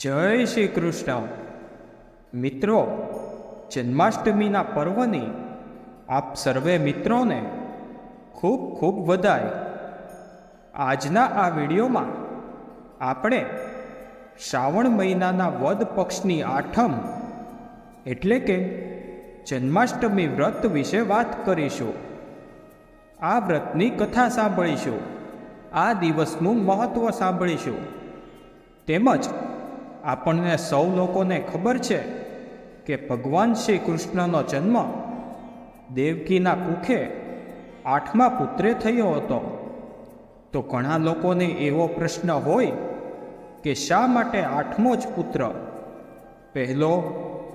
જય શ્રી કૃષ્ણ. મિત્રો, જન્માષ્ટમીના પર્વની આપ સર્વે મિત્રોને ખૂબ ખૂબ વધાય આજના આ વિડીયોમાં આપણે શ્રાવણ મહિનાના વદ પક્ષની આઠમ, એટલે કે જન્માષ્ટમી વ્રત વિશે વાત કરીશું. આ વ્રતની કથા સાંભળીશું. આ દિવસનું મહત્ત્વ સાંભળીશું. તેમજ આપણને સૌ લોકોને ખબર છે કે ભગવાન શ્રી કૃષ્ણનો જન્મ દેવકીના કુખે આઠમા પુત્રે થયો હતો. તો ઘણા લોકોને એવો પ્રશ્ન હોય કે શા માટે આઠમો જ પુત્ર? પહેલો,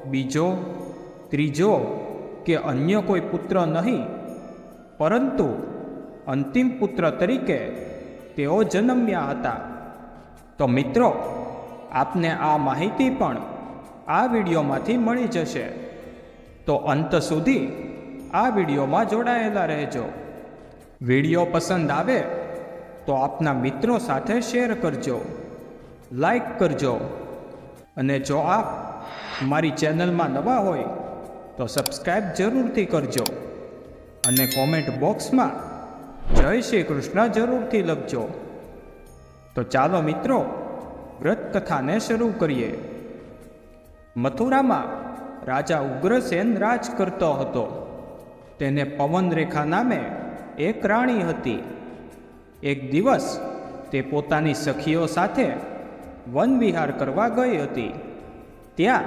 બીજો, ત્રીજો કે અન્ય કોઈ પુત્ર નહીં? પરંતુ અંતિમ પુત્ર તરીકે તેઓ જન્મ્યા હતા. તો મિત્રો આપને આ માહિતી પણ આ વિડીયોમાંથી મળી જશે. તો અંત સુધી આ વિડીયોમાં જોડાયેલા રહેજો. વીડિયો પસંદ આવે તો આપના મિત્રો સાથે શેર કરજો, લાઈક કરજો અને જો આપ મારી ચેનલમાં નવા હોય તો સબસ્ક્રાઈબ જરૂરથી કરજો અને કોમેન્ટ બોક્સમાં જય શ્રી કૃષ્ણ જરૂરથી લખજો. તો ચાલો મિત્રો વ્રત કથાને શરૂ કરીએ. મથુરામાં રાજા ઉગ્રસેન રાજ કરતો હતો. તેને પવનરેખા નામે એક રાણી હતી. એક દિવસ તે પોતાની સખીઓ સાથે વનવિહાર કરવા ગઈ હતી. ત્યાં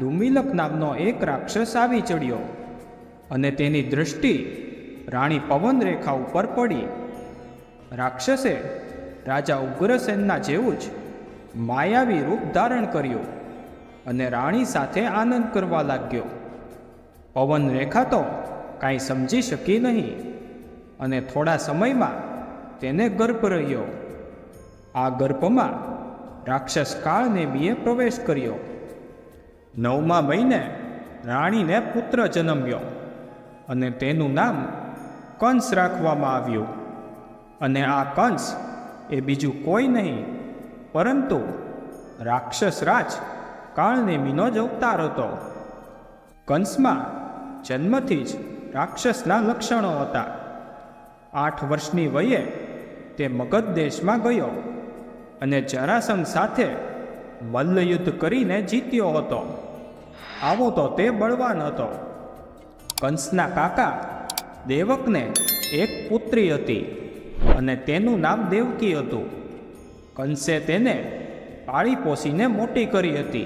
ડુમિલક નામનો એક રાક્ષસ આવી ચડ્યો અને તેની દૃષ્ટિ રાણી પવનરેખા ઉપર પડી. રાક્ષસે રાજા ઉગ્રસેનના જેવું જ માયાવી રૂપ ધારણ કર્યું અને રાણી સાથે આનંદ કરવા લાગ્યો. પવન રેખા તો કાંઈ સમજી શકી નહીં અને થોડા સમયમાં તેને ગર્ભ રહ્યો. આ ગર્ભમાં રાક્ષસ કાળને બીએ પ્રવેશ કર્યો. નવમા મહિને રાણીને પુત્ર જન્મ્યો અને તેનું નામ કંસ રાખવામાં આવ્યું. અને આ કંસ એ બીજું કોઈ નહીં પરંતુ રાક્ષસરાજ કાળનેમીનો જ અવતાર હતો. કંસમાં જન્મથી જ રાક્ષસના લક્ષણો હતા. આઠ વર્ષની વયે તે મગધ દેશમાં ગયો અને જરાસંઘ સાથે મલ્લયુદ્ધ કરીને જીત્યો હતો. આવો તો તે બળવાન હતો. કંસના કાકા દેવકને એક પુત્રી હતી અને તેનું નામ દેવકી હતું. કંસે તેને પાળી પોસીને મોટી કરી હતી.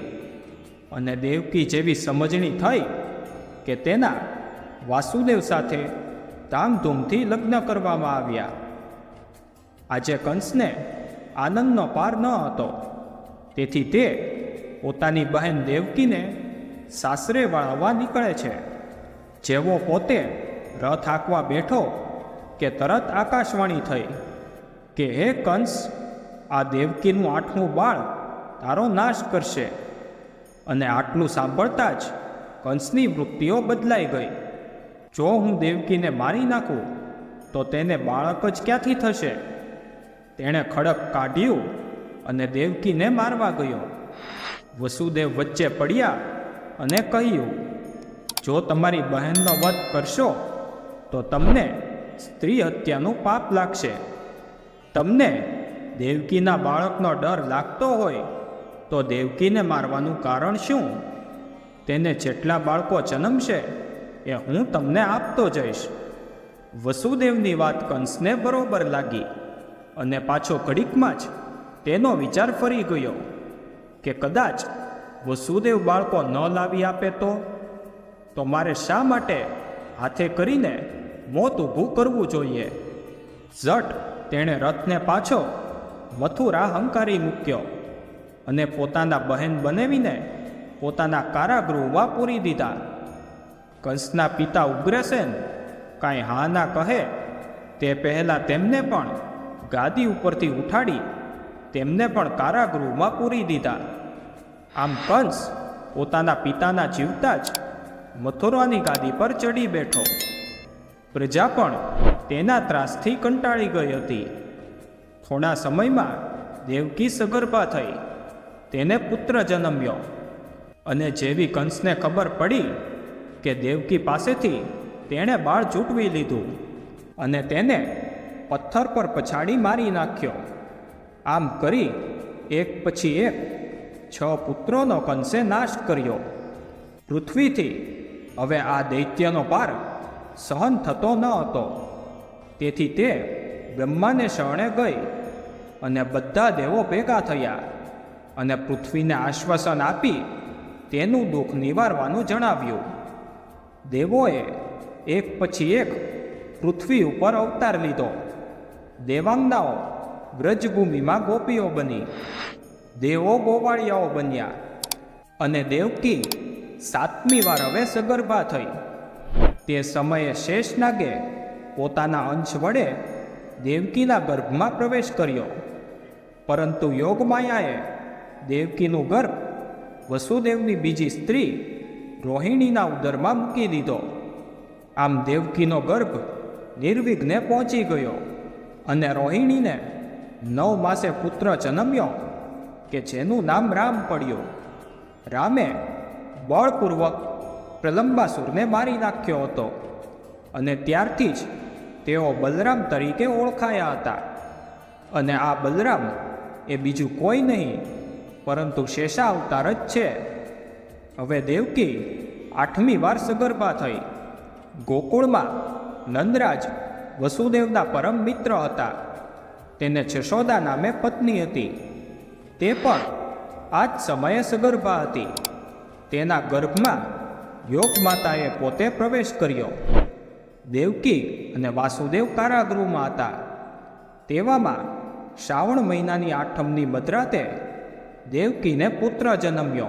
અને દેવકી જેવી સમજણી થઈ કે તેના વાસુદેવ સાથે ધામધૂમથી લગ્ન કરવામાં આવ્યા. આજે કંસને આનંદનો પાર ન હતો. તેથી તે પોતાની બહેન દેવકીને સાસરે વાળવા નીકળે છે. જેવો પોતે રથ હાંકવા બેઠો કે તરત આકાશવાણી થઈ કે, હે કંસ આ દેવકીનું આઠમું બાળ તારો નાશ કરશે. અને આટલું સાંભળતા જ કંસની વૃત્તિઓ બદલાઈ ગઈ. જો હું દેવકીને મારી નાખું, તો તેને બાળક જ ક્યાંથી થશે? તેણે ખડક કાઢ્યું અને દેવકીને મારવા ગયો. વસુદેવ વચ્ચે પડ્યા અને કહ્યું, જો તમારી બહેનનો વધ કરશો, તો તમને સ્ત્રી હત્યાનું પાપ લાગશે. તમને દેવકીના બાળકનો ડર લાગતો હોય તો દેવકીને મારવાનું કારણ શું? તેને જેટલા બાળકો જન્મશે એ હું તમને આપતો જઈશ. વસુદેવની વાત કંસને બરોબર લાગી અને પાછો ઘડીકમાં જ તેનો વિચાર ફરી ગયો કે કદાચ વસુદેવ બાળકો ન લાવી આપે તો? તો મારે શા માટે હાથે કરીને મોત ઊભું કરવું જોઈએ? ઝટ તેણે રથને પાછો મથુરા હંકારી મૂક્યો અને પોતાના બહેન બનાવીને પોતાના કારાગૃહમાં પૂરી દીધા. કંસના પિતા ઉગ્રસેન કાંઈ હા ના કહે તે પહેલાં તેમને પણ ગાદી ઉપરથી ઉઠાડી તેમને પણ કારાગૃહમાં પૂરી દીધા. આમ કંસ પોતાના પિતાના જીવતા જ મથુરાની ગાદી પર ચડી બેઠો. પ્રજા પણ તેના ત્રાસથી કંટાળી ગઈ હતી. થોડા સમયમાં દેવકી સગર્ભા થઈ, તેને પુત્ર જન્મ્યો. અને જેવી કંસને ખબર પડી કે દેવકી પાસેથી તેણે બાળ ઝૂંટવી લીધું અને તેને પથ્થર પર પછાડી મારી નાખ્યો. આમ કરી એક પછી એક છ પુત્રોનો કંસે નાશ કર્યો. પૃથ્વીથી હવે આ દૈત્યનો પાર સહન થતો ન હતો. તેથી તે બ્રહ્માને શરણે ગઈ અને બધા દેવો ભેગા થયા અને પૃથ્વીને આશ્વાસન આપી તેનું દુઃખ નિવારવાનું જણાવ્યું. દેવોએ એક પછી એક પૃથ્વી ઉપર અવતાર લીધો. દેવાંગનાઓ વ્રજભૂમિમાં ગોપીઓ બની. દેવો ગોવાળિયાઓ બન્યા અને દેવકી સાતમી વાર હવે સગર્ભા થઈ. તે સમયે શેષનાગે પોતાના અંશ વડે દેવકીના ગર્ભમાં પ્રવેશ કર્યો. પરંતુ યોગમાયાએ દેવકીનું ગર્ભ વસુદેવની બીજી સ્ત્રી રોહિણીના ઉદરમાં મૂકી દીધો. આમ દેવકીનો ગર્ભ નિર્વિઘ્ને પહોંચી ગયો અને રોહિણીને નવ માસે પુત્ર જન્મ્યો કે જેનું નામ રામ પડ્યું. રામે બળપૂર્વક પ્રલંબાસુરને મારી નાખ્યો હતો અને ત્યારથી જ તેઓ બલરામ તરીકે ઓળખાયા હતા. અને આ બલરામ એ બીજું કોઈ નહીં, પરંતુ શેષા અવતાર જ છે. હવે દેવકી આઠમી વાર સગર્ભા થઈ. ગોકુળમાં નંદરાજ વસુદેવના પરમ મિત્ર હતા. તેને જશોદા નામે પત્ની હતી. તે પણ આ જ સમયે સગર્ભા હતી. તેના ગર્ભમાં યોગ માતાએ પોતે પ્રવેશ કર્યો. દેવકી અને વાસુદેવ કારાગૃહમાં હતા. તેવામાં શ્રાવણ મહિનાની આઠમની મધરાતે દેવકીને પુત્ર જન્મ્યો.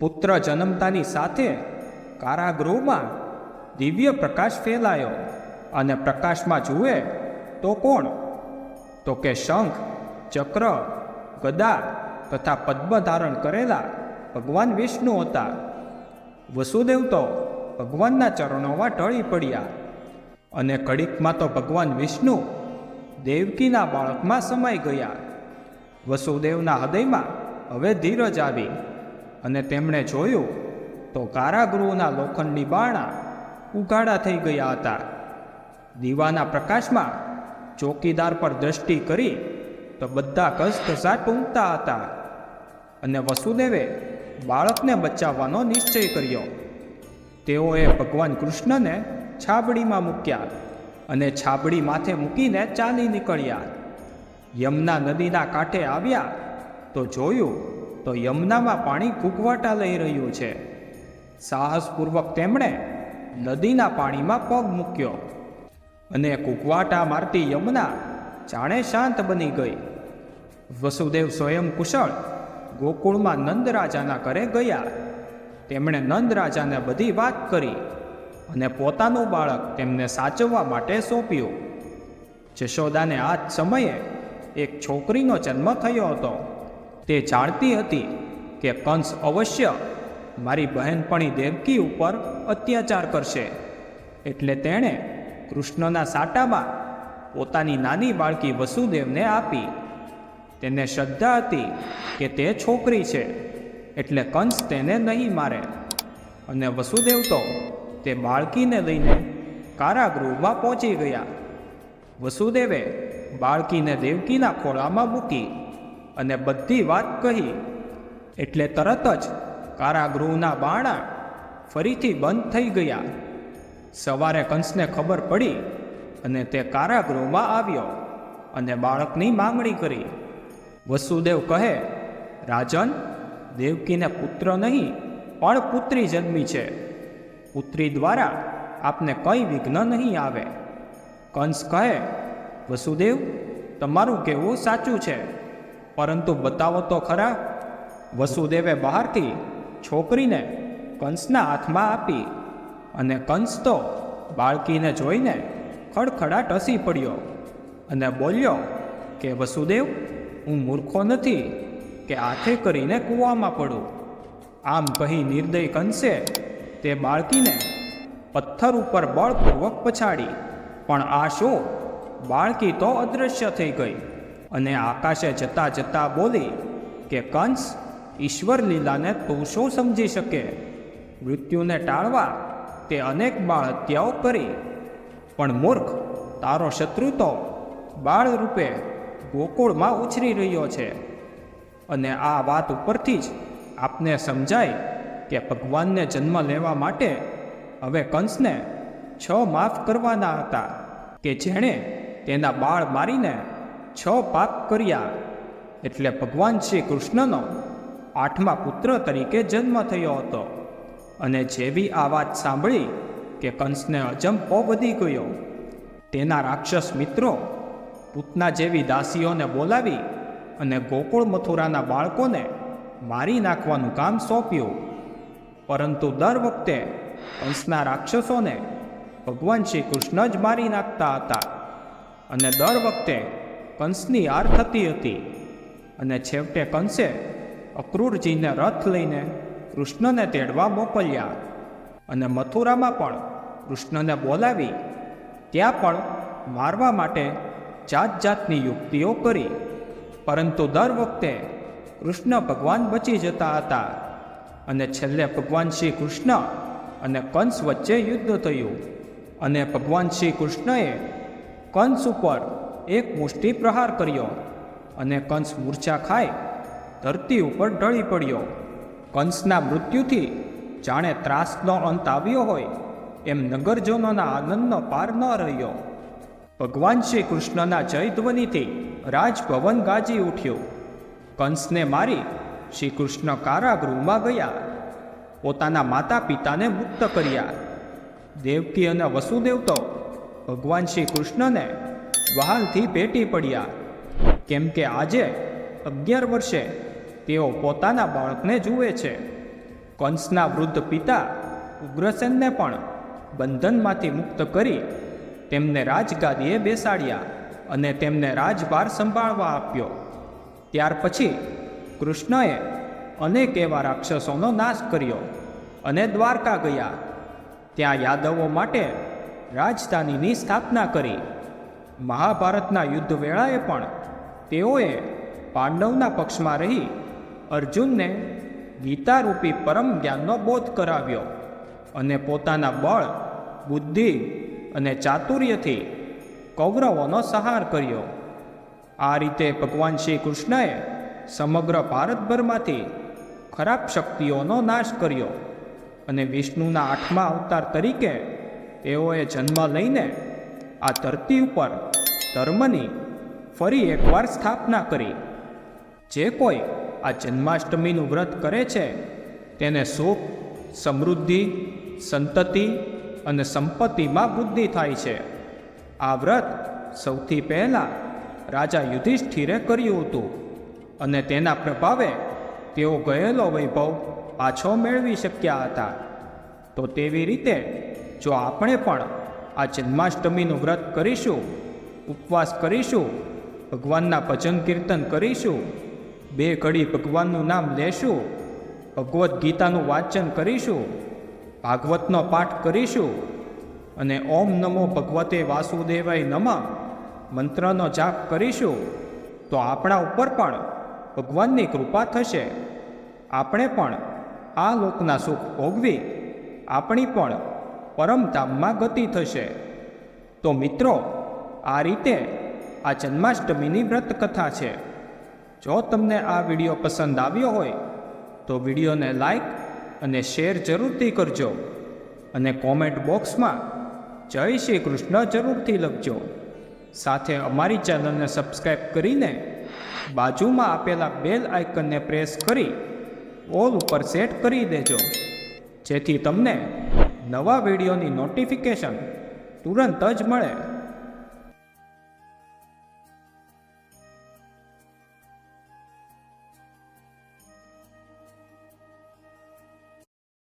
પુત્ર જન્મતાની સાથે કારાગૃહમાં દિવ્ય પ્રકાશ ફેલાયો અને પ્રકાશમાં જુએ તો કોણ? તો કે શંખ, ચક્ર, ગદા તથા પદ્મ ધારણ કરેલા ભગવાન વિષ્ણુ હતા. વસુદેવ તો ભગવાનના ચરણોમાં ઢળી પડ્યા. અને કડીકમાં તો ભગવાન વિષ્ણુ દેવકીના બાળકમાં સમાઈ ગયા. વસુદેવના હૃદયમાં હવે ધીરજ આવી અને તેમણે જોયું તો કારાગૃહના લોખંડની બાણા ઉઘાડા થઈ ગયા હતા. દીવાના પ્રકાશમાં ચોકીદાર પર દ્રષ્ટિ કરી તો બધા ઘસઘસાટ ઊંઘતા હતા. અને વસુદેવે બાળકને બચાવવાનો નિશ્ચય કર્યો. તેઓએ ભગવાન કૃષ્ણને છાબડીમાં મૂક્યા અને છાબડી માથે મૂકીને ચાલી નીકળ્યા. યમુના નદીના કાંઠે આવ્યા તો જોયું તો યમુનામાં પાણી કૂકવાટા લઈ રહ્યું છે. સાહસપૂર્વક તેમણે નદીના પાણીમાં પગ મૂક્યો અને કૂકવાટા મારતી યમુના જાણે શાંત બની ગઈ. વસુદેવ સ્વયં કુશળ ગોકુળમાં નંદરાજાના ઘરે ગયા. તેમણે નંદ રાજાને બધી વાત કરી અને પોતાનું બાળક તેમને સાચવવા માટે સોંપ્યું. જશોદાને આ જ સમયે એક છોકરીનો જન્મ થયો હતો. તે જાણતી હતી કે કંસ અવશ્ય મારી બહેનપણી દેવકી ઉપર અત્યાચાર કરશે. એટલે તેણે કૃષ્ણના સાટામાં પોતાની નાની બાળકી વસુદેવને આપી. તેને શ્રદ્ધા હતી કે તે છોકરી છે. એટલે કંસ તેને નહીં મારે. અને વસુદેવ તો તે બાળકીને લઈને કારાગૃહમાં પહોંચી ગયા. વસુદેવે બાળકીને દેવકીના ખોળામાં મૂકી અને બધી વાત કહી. એટલે તરત જ કારાગૃહના બાણા ફરીથી બંધ થઈ ગયા. સવારે કંસને ખબર પડી અને તે કારાગૃહમાં આવ્યો અને બાળકની માંગણી કરી. વસુદેવ કહે, રાજન દેવકીને પુત્ર નહીં, પણ પુત્રી જન્મી છે. પુત્રી દ્વારા આપને કંઈ વિઘ્ન નહીં આવે. કંસ કહે, વસુદેવ, તમારું કહેવું સાચું છે. પરંતુ બતાવો તો ખરા. વસુદેવે બહારથી છોકરીને કંસના હાથમાં આપી અને કંસ તો બાળકીને જોઈને ખડખડાટ હસી પડ્યો અને બોલ્યો કે, વસુદેવ, હું મૂર્ખો નથી. કે હાથે કરીને કૂવામાં પડું. આમ કહી નિર્દય કંસે તે બાળકીને પથ્થર ઉપર બળપૂર્વક પછાડી. પણ આ શો? બાળકી તો અદૃશ્ય થઈ ગઈ અને આકાશે જતા જતા બોલી કે, કંસ, ઈશ્વર લીલાને તું શું સમજી શકે? મૃત્યુને ટાળવા તે અનેક બાળ હત્યાઓ કરી. પણ મૂર્ખ, તારો શત્રુ તો બાળ રૂપે ગોકુળમાં ઉછરી રહ્યો છે. અને આ વાત ઉપરથી જ આપને સમજાય કે ભગવાનને જન્મ લેવા માટે હવે કંસને છ માફ કરવાના હતા કે જેણે તેના બાળ મારીને છ પાપ કર્યા. એટલે ભગવાન શ્રી કૃષ્ણનો આઠમા પુત્ર તરીકે જન્મ થયો હતો. અને જેવી આ વાત સાંભળી કે કંસને અજંપો વધી ગયો. તેના રાક્ષસ મિત્રો, પૂતના જેવી દાસીઓને બોલાવી અને ગોકુળ મથુરાના બાળકોને મારી નાખવાનું કામ સોંપ્યું. પરંતુ દર વખતે કંસના રાક્ષસોને ભગવાન શ્રી કૃષ્ણ જ મારી નાખતા હતા. અને દર વખતે કંસની હાર થતી હતી. અને છેવટે કંસે અક્રૂરજીને રથ લઈને કૃષ્ણને તેડવા મોકલ્યા. અને મથુરામાં પણ કૃષ્ણને બોલાવી, ત્યાં પણ મારવા માટે જાત જાતની યુક્તિઓ કરી. પરંતુ દર વખતે કૃષ્ણ ભગવાન બચી જતા હતા. અને છેલ્લે ભગવાન શ્રી કૃષ્ણ અને કંસ વચ્ચે યુદ્ધ થયું. અને ભગવાન શ્રી કૃષ્ણએ કંસ ઉપર એક મુષ્ટિ પ્રહાર કર્યો. અને કંસ મૂર્છા ખાઈ ધરતી ઉપર ઢળી પડ્યો. કંસના મૃત્યુથી જાણે ત્રાસનો અંત આવ્યો હોય એમ નગરજનોના આનંદનો પાર ન રહ્યો. ભગવાન શ્રી કૃષ્ણના જયધ્વનિથી રાજભવન ગાજી ઉઠ્યો. કંસને મારી શ્રી કૃષ્ણ કારાગૃહમાં ગયા. પોતાના માતા પિતાને મુક્ત કર્યા. દેવકી અને વસુદેવ તો ભગવાન શ્રી કૃષ્ણને વહાલથી ભેટી પડ્યા. કેમ કે આજે અગિયાર વર્ષે તેઓ પોતાના બાળકને જુએ છે. કંસના વૃદ્ધ પિતા ઉગ્રસેનને પણ બંધનમાંથી મુક્ત કરી તેમને રાજગાદીએ બેસાડ્યા. અને તેમને રાજભાર સંભાળવા આપ્યો. ત્યાર પછી કૃષ્ણએ અનેક એવા રાક્ષસોનો નાશ કર્યો અને દ્વારકા ગયા. ત્યાં યાદવો માટે રાજધાનીની સ્થાપના કરી. મહાભારતના યુદ્ધ વેળાએ પણ તેઓએ પાંડવના પક્ષમાં રહી અર્જુનને ગીતારૂપી પરમ જ્ઞાનનો બોધ કરાવ્યો અને પોતાના બળ, બુદ્ધિ અને ચાતુર્યથી કૌરવોનો સહાર કર્યો. આ રીતે ભગવાન શ્રી કૃષ્ણએ સમગ્ર ભારતભરમાંથી ખરાબ શક્તિઓનો નાશ કર્યો અને વિષ્ણુના આઠમા અવતાર તરીકે તેઓએ જન્મ લઈને આ ધરતી ઉપર ધર્મની ફરી એકવાર સ્થાપના કરી. જે કોઈ આ જન્માષ્ટમીનું વ્રત કરે છે, તેને સુખ, સમૃદ્ધિ, સંતતિ અને સંપત્તિમાં વૃદ્ધિ થાય છે. આ વ્રત સૌથી પહેલાં રાજા યુધિષ્ઠિરે કર્યું હતું અને તેના પ્રભાવે તેઓ ગયેલો વૈભવ પાછો મેળવી શક્યા હતા. તો તેવી રીતે જો આપણે પણ આ જન્માષ્ટમીનું વ્રત કરીશું, ઉપવાસ કરીશું, ભગવાનના ભજન કીર્તન કરીશું, બે ઘડી ભગવાનનું નામ લેશું, ભગવદ્ ગીતાનું વાંચન કરીશું, ભાગવતનો પાઠ કરીશું અને ઓમ નમો ભગવતે વાસુદેવાય નમઃ. મંત્રનો જાપ કરીશું, તો આપણા ઉપર પણ ભગવાનની કૃપા થશે. આપણે પણ આ લોકના સુખ ભોગવી આપણી પણ પરમધામમાં ગતિ થશે. તો મિત્રો, આ રીતે આ જન્માષ્ટમીની વ્રત કથા છે. જો તમને આ વીડિયો પસંદ આવ્યો હોય, તો વિડીયોને લાઈક અને શેર જરૂરથી કરજો. અને કોમેન્ટ બોક્સમાં જય શ્રી કૃષ્ણ જરૂરથી લખજો. સાથે અમારી ચેનલને સબસ્ક્રાઈબ કરીને બાજુમાં આપેલા બેલ આઇકનને પ્રેસ કરી ઓલ ઉપર સેટ કરી દેજો. જેથી તમને નવા વિડીયોની નોટિફિકેશન તુરંત જ મળે.